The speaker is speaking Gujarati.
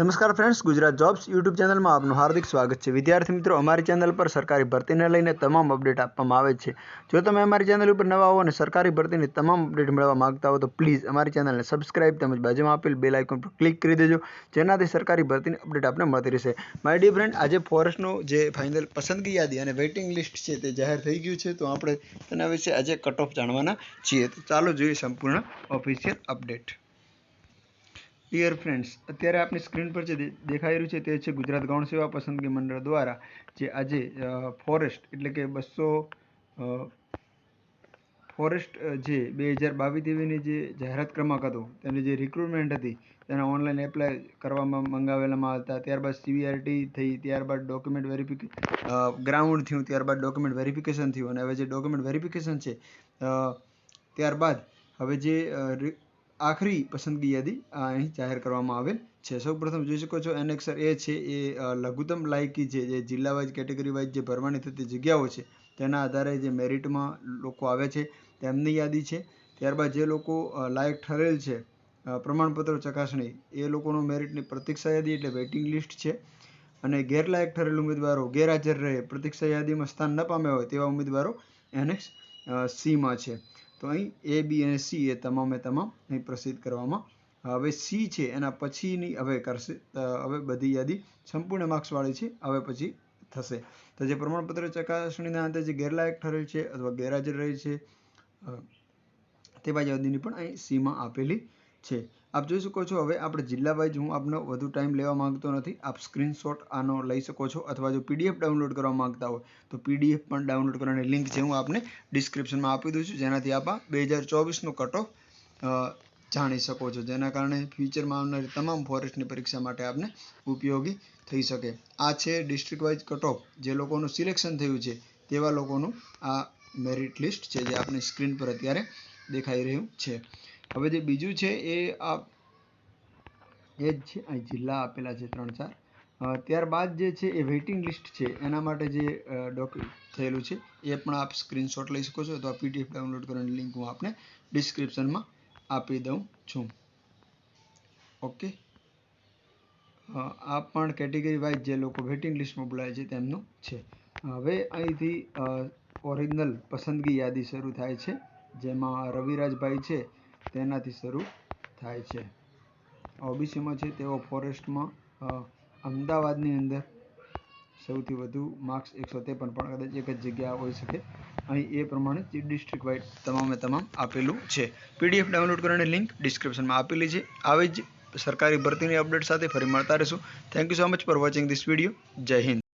નમસ્કાર ફ્રેન્ડ્સ ગુજરાત જોબ્સ યુટ્યુબ ચેનલમાં આપનું હાર્દિક સ્વાગત છે. વિદ્યાર્થી મિત્રો, અમારી ચેનલ પર સરકારી ભરતીને લઈને તમામ અપડેટ આપવામાં આવે છે. જો તમે અમારી ચેનલ ઉપર નવા હો અને સરકારી ભરતીની તમામ અપડેટ મેળવવા માગતા હો તો પ્લીઝ અમારી ચેનલને સબસ્ક્રાઇબ તેમજ બાજુમાં આપેલ બેલ આઇકોન પર ક્લિક કરી દેજો, જેનાથી સરકારી ભરતીની અપડેટ આપને મળતી રહેશે. માય ડિયર ફ્રેન્ડ આજે ફોરેસ્ટનું જે ફાઇનલ પસંદગી યાદી અને વેઇટિંગ લિસ્ટ છે તે જાહેર થઈ ગયું છે. તો આપણે તેના વિશે આજે કટ ઓફ જાણવાના છીએ. તો ચાલો જોઈએ સંપૂર્ણ ઓફિશિયલ અપડેટ ડિયર ફ્રેન્ડ્સ અત્યારે આપણી સ્ક્રીન પર જે દેખાઈ રહ્યું છે તે છે ગુજરાત ગૌણ સેવા પસંદગી મંડળ દ્વારા, જે આજે ફોરેસ્ટ એટલે કે બસો ફોરેસ્ટ જે બે હજાર બાવીસ તેવીની જે જાહેરાત ક્રમાંક હતો, તેની જે રિક્રુટમેન્ટ હતી, તેના ઓનલાઈન એપ્લાય કરવામાં મંગાવેલામાં હતા ત્યારબાદ સીવીઆરટી થઈ, ત્યારબાદ ડોક્યુમેન્ટ વેરિફિકે ગ્રાઉન્ડ થયું, ત્યારબાદ ડોક્યુમેન્ટ વેરિફિકેશન થયું, અને હવે જે ડોક્યુમેન્ટ વેરિફિકેશન છે ત્યારબાદ હવે જે આખરી પસંદગી યાદી અહીં જાહેર કરવામાં આવેલ છે. સૌપ્રથમ જોઈ શકો છો એનેક્સર એ છે, એ લઘુત્તમ લાયકી છે જે જિલ્લા વાઇઝ કેટેગરી વાઇઝ જે ભરવાની થતી જગ્યાઓ છે, તેના આધારે જે મેરિટમાં લોકો આવે છે, તેમની યાદી છે. ત્યારબાદ જે લોકો લાયક ઠરેલ છે પ્રમાણપત્રો ચકાસણી, એ લોકોનું મેરિટની પ્રતીક્ષા યાદી એટલે વેઇટિંગ લિસ્ટ છે. અને ગેરલાયક ઠરેલ ઉમેદવારો ગેરહાજર રહે પ્રતીક્ષા યાદીમાં સ્થાન ન પામ્યા હોય તેવા ઉમેદવારો એનેક્સ સીમાં છે. તો અહીં એ બી અને સી એ તમામે તમામ અહીં પ્રસિદ્ધ કરવામાં હવે સી છે, એના પછીની હવે કરશે હવે બધી યાદી સંપૂર્ણ માર્ક્સવાળી છે, હવે પછી થશે. તો જે પ્રમાણપત્ર ચકાસણીના અંતે જે ગેરલાયક ઠરેલ છે અથવા ગેરહાજર રહે છે તે યાદીની પણ અહીં સીમાં આપેલી છે. આપ જોઈ શકો છો, હવે આપણે જિલ્લા વાઇઝ હું આપનો વધુ ટાઈમ લેવા માંગતો નથી. આપ સ્ક્રીનશોટ આનો લઈ શકો છો અથવા જો પીડીએફ ડાઉનલોડ કરવા માંગતા હોય, તો પીડીએફ પણ ડાઉનલોડ કરવાની લિંક છે હું આપને ડિસ્ક્રિપ્શનમાં આપી દઉં છું. જેનાથી આપ બે હજાર ચોવીસનો કટ જાણી શકો છો. જેના કારણે ફ્યુચરમાં આવનારી તમામ ફોરેસ્ટની પરીક્ષા માટે આપને ઉપયોગી થઈ શકે. આ છે ડિસ્ટ્રિક્ટ વાઇઝ કટ જે લોકોનું સિલેક્શન થયું છે, તેવા લોકોનું આ મેરિટ લિસ્ટ છે જે આપની સ્ક્રીન પર અત્યારે દેખાઈ રહ્યું છે. હવે જે બીજું છે એ આ એ જ છે જિલ્લા આપેલા છે ત્રણ ચાર. ત્યારબાદ જે છે એ વેઇટિંગ લિસ્ટ છે. એના માટે જે ડોક થયેલું છે, એ પણ આપ સ્ક્રીનશોટ લઈ શકો છો અથવા પીડીએફ ડાઉનલોડ કરવાની લિંક હું આપને ડિસ્ક્રિપ્શનમાં આપી દઉં છું. ઓકે આ પણ કેટેગરી વાઇઝ જે લોકો વેઇટિંગ લિસ્ટમાં બોલાય છે તેમનું છે. હવે અહીંથી ઓરિજિનલ પસંદગી યાદી શરૂ થાય છે. જેમાં રવિરાજભાઈ છે તેનાથી શરૂ થાય છે. ઓબીસીમાં છે તેઓ ફોરેસ્ટમાં અમદાવાદની અંદર સૌથી વધુ માર્ક્સ એકસો ત્રેપન, પણ કદાચ એક જ જગ્યા હોઈ શકે. અહીં એ પ્રમાણે ડિસ્ટ્રિક્ટ વાઇડ તમામે તમામ આપેલું છે. પીડીએફ ડાઉનલોડ કરવાની લિંક ડિસ્ક્રિપ્શનમાં આપેલી છે. આવી જ સરકારી ભરતીની અપડેટ સાથે ફરી મળતા રહીશું. Thank you so much for watching this video જય હિન્દ.